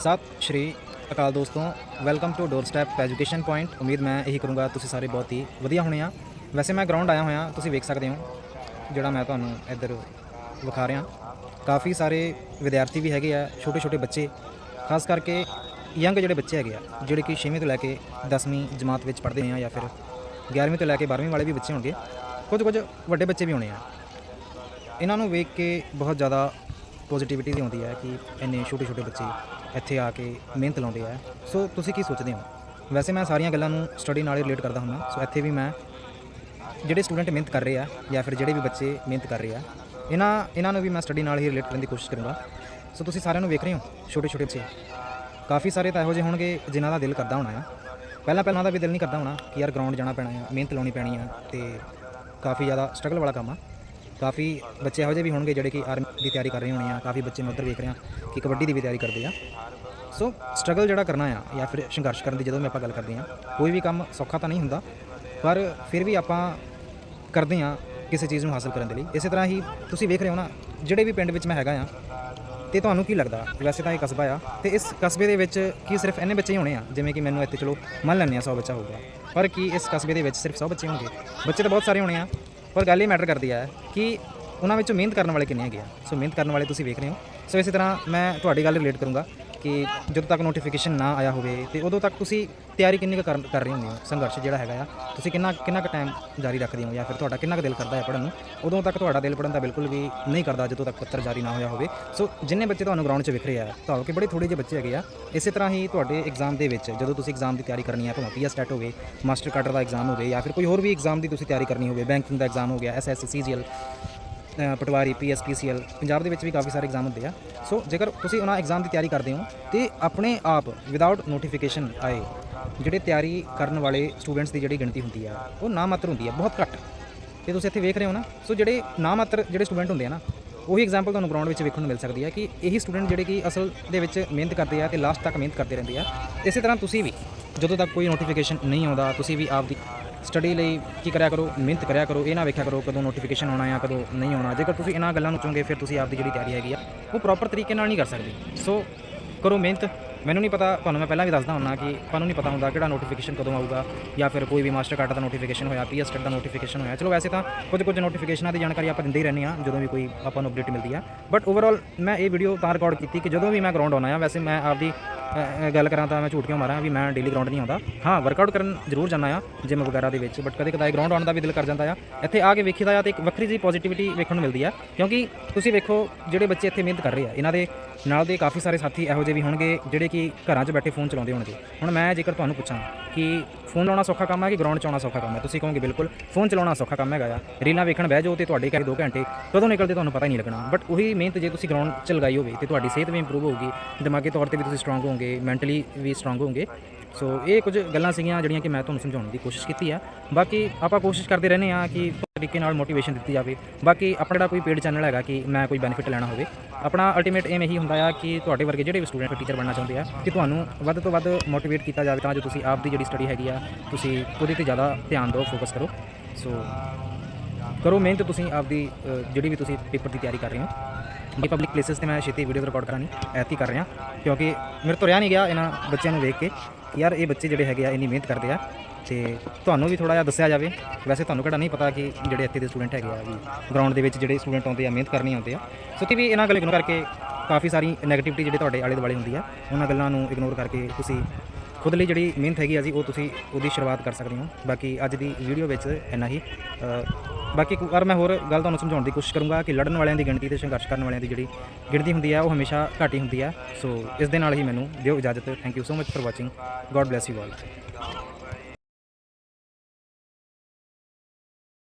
ਸਤਿ ਸ਼੍ਰੀ ਅਕਾਲ ਦੋਸਤੋ welcome to doorstep education point ਉਮੀਦ ਮੈਂ ਇਹੀ ਕਰੂੰਗਾ, ਤੁਸੀਂ ਸਾਰੇ ਬਹੁਤ ਹੀ ਵਧੀਆ ਹੋਣੇ ਆ। ਵੈਸੇ ਮੈਂ ਗਰਾਊਂਡ ਆਇਆ ਹੋਇਆ, ਤੁਸੀਂ ਵੇਖ ਸਕਦੇ ਹੋ, ਜਿਹੜਾ ਮੈਂ ਤੁਹਾਨੂੰ ਇੱਧਰ ਵਿਖਾ ਰਿਹਾ। ਕਾਫੀ ਸਾਰੇ ਵਿਦਿਆਰਥੀ ਵੀ ਹੈਗੇ ਆ ਛੋਟੇ ਛੋਟੇ ਬੱਚੇ, ਖਾਸ ਕਰਕੇ ਯੰਗ ਜਿਹੜੇ ਬੱਚੇ ਹੈਗੇ ਆ, ਜਿਹੜੇ ਕਿ 6ਵੀਂ ਤੋਂ ਲੈ ਕੇ 10ਵੀਂ ਜਮਾਤ ਵਿੱਚ ਪੜ੍ਹਦੇ ਆ ਜਾਂ ਫਿਰ 11ਵੀਂ ਤੋਂ ਲੈ ਕੇ 12ਵੀਂ ਵਾਲੇ ਵੀ ਬੱਚੇ ਹੋਣਗੇ। ਕੁਝ ਕੁਝ ਵੱਡੇ ਬੱਚੇ ਵੀ ਹੋਣੇ ਆ। ਇਹਨਾਂ ਨੂੰ ਵੇਖ ਕੇ ਬਹੁਤ ਜ਼ਿਆਦਾ ਪੋਜ਼ਿਟਿਵਿਟੀ ਦੀ ਆਉਂਦੀ ਹੈ ਕਿ ਇੰਨੇ ਛੋਟੇ ਛੋਟੇ ਬੱਚੇ ਇੱਥੇ ਆ ਕੇ ਮਿਹਨਤ ਲਾਉਂਦੇ ਆ। ਸੋ ਤੁਸੀਂ ਕੀ ਸੋਚਦੇ ਹੋ? ਵੈਸੇ ਮੈਂ ਸਾਰੀਆਂ ਗੱਲਾਂ ਨੂੰ ਸਟੱਡੀ ਨਾਲ ਹੀ ਰਿਲੇਟ ਕਰਦਾ ਹੁੰਦਾ। ਸੋ ਇੱਥੇ ਵੀ ਮੈਂ ਜਿਹੜੇ ਸਟੂਡੈਂਟ ਮਿਹਨਤ ਕਰ ਰਹੇ ਆ ਜਾਂ ਫਿਰ ਜਿਹੜੇ ਵੀ ਬੱਚੇ ਮਿਹਨਤ ਕਰ ਰਹੇ ਆ, ਇਹਨਾਂ ਇਹਨਾਂ ਨੂੰ ਵੀ ਮੈਂ ਸਟੱਡੀ ਨਾਲ ਹੀ ਰਿਲੇਟ ਕਰਨ ਦੀ ਕੋਸ਼ਿਸ਼ ਕਰੂੰਗਾ। ਸੋ ਤੁਸੀਂ ਸਾਰਿਆਂ ਨੂੰ ਵੇਖ ਰਹੇ ਹੋ ਛੋਟੇ ਛੋਟੇ ਬੱਚੇ। ਕਾਫੀ ਸਾਰੇ ਤਾਂ ਇਹੋ ਜਿਹੇ ਹੋਣਗੇ ਜਿਨ੍ਹਾਂ ਦਾ ਦਿਲ ਕਰਦਾ ਹੋਣਾ ਆ। ਪਹਿਲਾਂ ਪਹਿਲਾਂ ਦਾ ਵੀ ਦਿਲ ਨਹੀਂ ਕਰਦਾ ਹੋਣਾ ਕਿ ਯਾਰ ਗਰਾਊਂਡ ਜਾਣਾ ਪੈਣਾ ਆ, ਮਿਹਨਤ ਲਾਉਣੀ ਪੈਣੀ ਆ ਤੇ ਕਾਫੀ ਜ਼ਿਆਦਾ ਸਟਰਗਲ ਵਾਲਾ ਕੰਮ ਆ। ਕਾਫੀ ਬੱਚੇ ਇਹੋ ਜਿਹੇ ਵੀ ਹੋਣਗੇ ਜਿਹੜੇ ਕਿ ਆਰਮੀ ਦੀ ਤਿਆਰੀ ਕਰ ਰਹੇ ਹੋਣੇ ਆ, ਕਾਫੀ ਬੱਚੇ ਮੈਂ ਉੱਧਰ ਵੇਖ ਰਿਹਾ ਕਿ ਕਬੱਡੀ ਦੀ ਵੀ ਤਿਆਰੀ ਕਰਦੇ ਆ। ਸੋ ਸਟਰਗਲ ਜਿਹੜਾ ਕਰਨਾ ਆ ਜਾਂ ਫਿਰ ਸੰਘਰਸ਼ ਕਰਨ ਦੀ ਜਦੋਂ ਵੀ ਆਪਾਂ ਗੱਲ ਕਰਦੇ ਆ, ਕੋਈ ਵੀ ਕੰਮ ਸੌਖਾ ਤਾਂ ਨਹੀਂ ਹੁੰਦਾ, ਪਰ ਫਿਰ ਵੀ ਆਪਾਂ ਕਰਦੇ ਆ ਕਿਸੇ ਚੀਜ਼ ਨੂੰ ਹਾਸਲ ਕਰਨ ਦੇ ਲਈ। ਇਸੇ ਤਰ੍ਹਾਂ ਹੀ ਤੁਸੀਂ ਵੇਖ ਰਹੇ ਹੋ ਨਾ, ਜਿਹੜੇ ਵੀ ਪਿੰਡ ਵਿੱਚ ਮੈਂ ਹੈਗਾ ਆ, ਤੇ ਤੁਹਾਨੂੰ ਕੀ ਲੱਗਦਾ? ਵੈਸੇ ਤਾਂ ਇਹ ਕਸਬਾ ਆ, ਤੇ ਇਸ ਕਸਬੇ ਦੇ ਵਿੱਚ ਕੀ ਸਿਰਫ ਇੰਨੇ ਬੱਚੇ ਹੀ ਹੋਣੇ ਆ, ਜਿਵੇਂ ਕਿ ਮੈਨੂੰ ਇੱਥੇ ਚਲੋ ਮੰਨ ਲੈਂਦੇ ਆ 100 ਬੱਚਾ ਹੋਊਗਾ, ਪਰ ਕੀ ਇਸ ਕਸਬੇ ਦੇ ਵਿੱਚ ਸਿਰਫ 100 ਬੱਚੇ ਹੋਣਗੇ? ਬੱਚੇ ਤਾਂ ਬਹੁਤ ਸਾਰੇ ਹੋਣੇ ਆ ਪਰ ਗੱਲ ਇਹ ਮੈਟਰ ਕਰਦੀ ਆ ਕਿ ਉਹਨਾਂ ਵਿੱਚੋਂ ਮਿਹਨਤ ਕਰਨ ਵਾਲੇ ਕਿੰਨੇ ਹੈਗੇ ਆ। ਸੋ ਮਿਹਨਤ ਕਰਨ ਵਾਲੇ ਤੁਸੀਂ ਵੇਖ ਰਹੇ ਹੋ। ਸੋ ਇਸੇ ਤਰ੍ਹਾਂ ਮੈਂ ਤੁਹਾਡੀ ਗੱਲ ਰਿਲੇਟ ਕਰੂੰਗਾ। ਕਿ ਜਦੋਂ ਤੱਕ ਨੋਟੀਫਿਕੇਸ਼ਨ ਨਾ ਆਇਆ ਹੋਵੇ ਤੇ ਉਦੋਂ ਤੱਕ ਤੁਸੀਂ ਤਿਆਰੀ ਕਿੰਨੀ ਕੁ ਕਰ ਕਰ ਰਹੇ ਹੁੰਦੇ ਹੋ? ਸੰਘਰਸ਼ ਜਿਹੜਾ ਹੈਗਾ ਆ ਤੁਸੀਂ ਕਿੰਨਾ ਕਿੰਨਾ ਕੁ ਟਾਈਮ ਜਾਰੀ ਰੱਖਦੇ ਹੋ ਜਾਂ ਫਿਰ ਤੁਹਾਡਾ ਕਿੰਨਾ ਕੁ ਦਿਲ ਕਰਦਾ ਹੈ ਪੜ੍ਹਨ ਨੂੰ? ਉਦੋਂ ਤੱਕ ਤੁਹਾਡਾ ਦਿਲ ਪੜ੍ਹਨ ਦਾ ਬਿਲਕੁਲ ਵੀ ਨਹੀਂ ਕਰਦਾ ਜਦੋਂ ਤੱਕ ਪੱਤਰ ਜਾਰੀ ਨਾ ਹੋਇਆ ਹੋਵੇ। ਸੋ ਜਿੰਨੇ ਬੱਚੇ ਤੁਹਾਨੂੰ ਗਰਾਊਂਡ 'ਚ ਵਿਖ ਰਹੇ ਆ ਤੁਹਾਨੂੰ ਕਿ ਬੜੇ ਥੋੜੇ ਜਿਹੇ ਬੱਚੇ ਹੈਗੇ ਆ ਇਸੇ ਤਰ੍ਹਾਂ ਹੀ ਤੁਹਾਡੇ ਐਗਜ਼ਾਮ ਦੇ ਵਿੱਚ ਜਦੋਂ ਤੁਸੀਂ ਐਗਜ਼ਾਮ ਦੀ ਤਿਆਰੀ ਕਰਨੀ ਹੈ ਭਾਵੇਂ ਪੀਐਸ ਟੈਟ ਹੋਵੇ ਮਾਸਟਰ ਕਾਟਰ ਦਾ ਐਗਜ਼ਾਮ ਹੋਵੇ ਜਾਂ ਫਿਰ ਕੋਈ ਹੋਰ ਵੀ ਐਗਜ਼ਾਮ ਦੀ ਤੁਸੀਂ ਤਿਆਰੀ ਕਰਨੀ ਹੋਵੇ ਬੈਂਕਿੰਗ ਦਾ ਐਗਜ਼ਾਮ ਹੋ ਗਿਆ ਐਸਐਸਸੀ ਸੀਜੀਐਲ ਅ, ਪਟਵਾਰੀ ਪੀਐਸਪੀਸੀਐਲ ਪੰਜਾਬ ਦੇ ਵਿੱਚ ਵੀ ਕਾਫੀ ਸਾਰੇ ਐਗਜ਼ਾਮ ਹੁੰਦੇ ਆ। ਸੋ ਜੇਕਰ ਤੁਸੀਂ ਉਹਨਾਂ ਐਗਜ਼ਾਮ ਦੀ ਤਿਆਰੀ ਕਰਦੇ ਹੋ, ਤੇ ਆਪਣੇ ਆਪ ਵਿਦਆਊਟ ਨੋਟੀਫਿਕੇਸ਼ਨ ਆਏ, ਜਿਹੜੇ ਤਿਆਰੀ ਕਰਨ ਵਾਲੇ ਸਟੂਡੈਂਟਸ ਦੀ ਜਿਹੜੀ ਗਿਣਤੀ ਹੁੰਦੀ ਆ, ਉਹ ਨਾ ਮਾਤਰ ਹੁੰਦੀ ਆ, ਬਹੁਤ ਘੱਟ। ਤੇ ਤੁਸੀਂ ਇੱਥੇ ਵੇਖ ਰਹੇ ਹੋ ਨਾ ਸੋ ਜਿਹੜੇ ਨਾ ਮਾਤਰ ਜਿਹੜੇ ਸਟੂਡੈਂਟ ਹੁੰਦੇ ਆ ਨਾ, ਉਹੀ ਐਗਜ਼ਾਮਪਲ ਤੁਹਾਨੂੰ ਗਰਾਊਂਡ ਵਿੱਚ ਵੇਖਣ ਨੂੰ ਮਿਲ ਸਕਦੀ ਹੈ ਕਿ ਇਹੀ ਸਟੂਡੈਂਟ ਜਿਹੜੇ ਕਿ ਅਸਲ ਦੇ ਵਿੱਚ ਮਿਹਨਤ ਕਰਦੇ ਆ ਤੇ ਲਾਸਟ ਤੱਕ ਮਿਹਨਤ ਕਰਦੇ ਰਹਿੰਦੇ ਆ। ਇਸੇ ਤਰ੍ਹਾਂ ਤੁਸੀਂ ਵੀ, ਜਦੋਂ ਤੱਕ ਕੋਈ ਨੋਟੀਫਿਕੇਸ਼ਨ ਨਹੀਂ ਆਉਂਦਾ, ਤੁਸੀਂ ਵੀ ਆਪ ਦੀ ਸਟੱਡੀ ਲਈ ਕੀ ਕਰਿਆ ਕਰੋ, ਮਿਹਨਤ ਕਰਿਆ ਕਰੋ, ਇਹ ਨਾ ਵੇਖਿਆ ਕਰੋ ਕਦੋਂ ਨੋਟੀਫਿਕੇਸ਼ਨ ਆਉਣਾ ਜਾਂ ਕਦੋਂ ਨਹੀਂ ਆਉਣਾ। ਜੇਕਰ ਤੁਸੀਂ ਇਹਨਾਂ ਗੱਲਾਂ ਨੂੰ ਚੁੰਗੇ ਫਿਰ ਤੁਸੀਂ ਆਪਦੀ ਜਿਹੜੀ ਤਿਆਰੀ ਹੈਗੀ ਆ, ਉਹ ਪ੍ਰੋਪਰ ਤਰੀਕੇ ਨਾਲ ਨਹੀਂ ਕਰ ਸਕਦੇ। ਸੋ ਕਰੋ ਮਿਹਨਤ। ਮੈਨੂੰ ਨਹੀਂ ਪਤਾ, ਤੁਹਾਨੂੰ ਮੈਂ ਪਹਿਲਾਂ ਵੀ ਦੱਸਦਾ ਹੁੰਨਾ ਕਿ ਤੁਹਾਨੂੰ ਨਹੀਂ ਪਤਾ ਹੁੰਦਾ ਕਿਹੜਾ ਨੋਟੀਫਿਕੇਸ਼ਨ ਕਦੋਂ ਆਊਗਾ, ਜਾਂ ਫਿਰ ਕੋਈ ਵੀ ਮਾਸਟਰ ਕਾਰਡ ਦਾ ਨੋਟੀਫਿਕੇਸ਼ਨ ਹੋਇਆ ਪੀਐਸ ਦਾ ਨੋਟੀਫਿਕੇਸ਼ਨ ਹੋਇਆ। ਚਲੋ, ਵੈਸੇ ਤਾਂ ਕੁਝ ਕੁਝ ਨੋਟੀਫਿਕੇਸ਼ਨਾਂ ਦੀ ਜਾਣਕਾਰੀ ਆਪਾਂ ਦਿੰਦੇ ਹੀ ਰਹਿੰਦੇ ਆ ਜਦੋਂ ਵੀ ਕੋਈ ਆਪਾਂ ਨੂੰ ਅਪਡੇਟ ਮਿਲਦੀ ਆ। ਬਟ ਓਵਰਆਲ ਮੈਂ ਇਹ ਵੀਡੀਓ ਤਾਂ ਰਿਕਾਰਡ ਕੀਤੀ ਕਿ ਜਦੋਂ ਵੀ ਮੈਂ ਗਰਾਊਂਡ ਆਉਣਾ ਆ, ਵੈਸੇ ਮੈਂ ਆਪਦੀ ਗੱਲ ਕਰਾਂ ਤਾਂ ਮੈਂ ਝੂਠ ਕਿਉਂ ਮਾਰਾਂ? ਵੀ ਮੈਂ ਡੇਲੀ ਗਰਾਊਂਡ ਨਹੀਂ ਆਉਂਦਾ। ਹਾਂ ਵਰਕਆਊਟ ਕਰਨ ਜ਼ਰੂਰ ਜਾਂਦਾ ਆ ਜਿਮ ਵਗੈਰਾ ਦੇ ਵਿੱਚ ਬਟ ਕਦੇ ਕਦਾਈ ਗਰਾਊਂਡ ਆਉਣ ਦਾ ਵੀ ਦਿਲ ਕਰ ਜਾਂਦਾ ਆ। ਇੱਥੇ ਆ ਕੇ ਵੇਖੀਦਾ ਆ ਤੇ ਇੱਕ ਵੱਖਰੀ ਜਿਹੀ ਪੋਜ਼ਿਟਿਵਿਟੀ ਵੇਖਣ ਨੂੰ ਮਿਲਦੀ ਆ। ਕਿਉਂਕਿ ਤੁਸੀਂ ਵੇਖੋ, ਜਿਹੜੇ ਬੱਚੇ ਇੱਥੇ ਮਿਹਨਤ ਕਰ ਰਹੇ ਆ, ਇਹਨਾਂ ਦੇ ਨਾਲ ਦੇ ਕਾਫੀ ਸਾਰੇ ਸਾਥੀ ਇਹੋ ਜਿਹੇ ਵੀ ਹੋਣਗੇ, ਜਿਹੜੇ ਕਿ ਘਰਾਂ 'ਚ ਬੈਠੇ ਫੋਨ ਚਲਾਉਂਦੇ ਹੋਣਗੇ। ਹੁਣ ਮੈਂ ਜੇਕਰ ਤੁਹਾਨੂੰ ਪੁੱਛਾਂ ਕਿ ਫੋਨ ਲਾਉਣਾ ਸੌਖਾ ਕੰਮ ਹੈ ਕਿ ਗਰਾਊਂਡ 'ਚ ਆਉਣਾ ਸੌਖਾ ਕੰਮ ਹੈ ਤੁਸੀਂ ਕਹੋਗੇ, ਬਿਲਕੁਲ। ਫੋਨ ਚਲਾਉਣਾ ਸੌਖਾ ਕੰਮ ਹੈਗਾ ਆ। ਰੀਲਾਂ ਵੇਖਣ ਬਹਿ ਜਾਓ ਤੇ ਤੁਹਾਡੇ ਘਰ 2 ਘੰਟੇ, ਕਦੋਂ ਨਿਕਲਦੇ ਤੁਹਾਨੂੰ ਪਤਾ ਹੀ ਨਹੀਂ ਲੱਗਣਾ। ਬਟ ਉਹੀ ਮਿਹਨਤ ਜੇ ਤੁਸੀਂ ਗਰਾਊਂਡ 'ਚ ਲਗਾਈ ਹੋਵੇ ਤੇ ਤੁਹਾਡੀ ਸਿਹਤ ਵੀ ਇੰਪਰੂਵ ਹੋਊਗੀ, ਦਿਮਾਗੀ ਤੌਰ ਤੇ ਵੀ ਤੁਸੀਂ ਸਟਰੋਂਗ ਹੋ ਹੋਵੋਗੇ ਮੈਂਟਲੀ ਵੀ ਸਟਰੋਂਗ ਹੋਵੋਗੇ। ਸੋ ਇਹ ਕੁਝ ਗੱਲਾਂ ਸੀਗੀਆਂ ਜਿਹੜੀਆਂ ਕਿ ਮੈਂ ਤੁਹਾਨੂੰ ਸਮਝਾਉਣ ਦੀ ਕੋਸ਼ਿਸ਼ ਕੀਤੀ ਆ। ਬਾਕੀ ਆਪਾਂ ਕੋਸ਼ਿਸ਼ ਕਰਦੇ ਰਹਿੰਦੇ ਆ ਕਿ ਤਰੀਕੇ ਨਾਲ ਮੋਟੀਵੇਸ਼ਨ ਦਿੱਤੀ ਜਾਵੇ। ਬਾਕੀ ਆਪਣਾ ਜਿਹੜਾ ਕੋਈ ਪੇਡ ਚੈਨਲ ਹੈਗਾ ਕਿ ਮੈਂ ਕੋਈ ਬੈਨੀਫਿਟ ਲੈਣਾ ਹੋਵੇ ਆਪਣਾ ਅਲਟੀਮੇਟ ਏਮ ਇਹੀ ਹੁੰਦਾ ਆ ਕਿ ਤੁਹਾਡੇ ਵਰਗੇ ਜਿਹੜੇ ਵੀ ਸਟੂਡੈਂਟ ਟੀਚਰ ਬਣਨਾ ਚਾਹੁੰਦੇ ਆ ਕਿ ਤੁਹਾਨੂੰ ਵੱਧ ਤੋਂ ਵੱਧ ਮੋਟੀਵੇਟ ਕੀਤਾ ਜਾਵੇ ਤਾਂ ਜੋ ਤੁਸੀਂ ਆਪ ਦੀ ਜਿਹੜੀ ਸਟੱਡੀ ਹੈਗੀ ਆ ਤੁਸੀਂ ਉਹਦੇ ਤੇ ਜ਼ਿਆਦਾ ਧਿਆਨ ਦਿਓ ਫੋਕਸ ਕਰੋ। ਸੋ ਕਰੋ ਮਿਹਨਤ ਤੁਸੀਂ ਆਪਦੀ ਅ, ਜਿਹੜੀ ਵੀ ਤੁਸੀਂ ਪੇਪਰ ਦੀ ਤਿਆਰੀ ਕਰ ਰਹੇ ਹੋ। ਇਹ ਪਬਲਿਕ ਪਲੇਸਿਸ ਤੇ ਮੈਂ ਛੇਤੀ ਵੀਡੀਓ ਰਿਕਾਰਡ ਕਰਾਂਗੀ ਐਤੀ ਕਰ ਰਿਹਾ, ਕਿਉਂਕਿ ਮੇਰੇ ਤੋਂ ਰਿਹਾ ਨਹੀਂ ਗਿਆ ਇਹਨਾਂ ਬੱਚਿਆਂ ਨੂੰ ਵੇਖ ਕੇ। ਯਾਰ, ਇਹ ਬੱਚੇ ਜਿਹੜੇ ਹੈਗੇ ਆ, ਇੰਨੀ ਮਿਹਨਤ ਕਰਦੇ ਆ, ਤੇ ਤੁਹਾਨੂੰ ਵੀ ਥੋੜਾ ਜਿਹਾ ਦੱਸਿਆ ਜਾਵੇ। ਵੈਸੇ ਤੁਹਾਨੂੰ ਕਿਹੜਾ ਨਹੀਂ ਪਤਾ ਕਿ ਜਿਹੜੇ ਇੱਥੇ ਦੇ ਸਟੂਡੈਂਟ ਹੈਗੇ ਆ ਵੀ ਗਰਾਊਂਡ ਦੇ ਵਿੱਚ ਜਿਹੜੇ ਸਟੂਡੈਂਟ ਆਉਂਦੇ ਆ, ਮਿਹਨਤ ਕਰਨੀ ਆਉਂਦੇ ਆ। ਸੋ ਕਿ ਵੀ ਇਹਨਾਂ ਗੱਲ ਨੂੰ ਕਰਕੇ ਕਾਫੀ ਸਾਰੀ ਨੈਗੇਟਿਵਿਟੀ ਜਿਹੜੇ ਤੁਹਾਡੇ ਆਲੇ ਦੁਆਲੇ ਹੁੰਦੀ ਆ, ਉਹਨਾਂ ਗੱਲਾਂ ਨੂੰ ਇਗਨੋਰ ਕਰਕੇ ਤੁਸੀਂ ਖੁਦ ਲਈ ਜਿਹੜੀ ਮਿਹਨਤ ਹੈਗੀ ਆ ਜੀ, ਉਹ ਤੁਸੀਂ ਉਹਦੀ ਸ਼ੁਰੂਆਤ ਕਰ ਸਕਦੇ ਹੋ। ਬਾਕੀ ਅੱਜ ਦੀ ਵੀਡੀਓ ਵਿੱਚ ਇੰਨਾ ਹੀ। ਬਾਕੀ ਇੱਕ ਵਾਰ ਮੈਂ ਹੋਰ ਗੱਲ ਤੁਹਾਨੂੰ ਸਮਝਾਉਣ ਦੀ ਕੋਸ਼ਿਸ਼ ਕਰੂੰਗਾ ਕਿ ਲੜਨ ਵਾਲਿਆਂ ਦੀ ਗਿਣਤੀ ਤੇ ਸੰਘਰਸ਼ ਕਰਨ ਵਾਲਿਆਂ ਦੀ ਜਿਹੜੀ ਗਿਣਤੀ ਹੁੰਦੀ ਆ, ਉਹ ਹਮੇਸ਼ਾ ਘੱਟ ਹੀ ਹੁੰਦੀ ਆ। ਸੋ ਇਸ ਦੇ ਨਾਲ ਹੀ ਮੈਨੂੰ ਦਿਓ ਇਜਾਜ਼ਤ। Thank you so much for watching God bless you all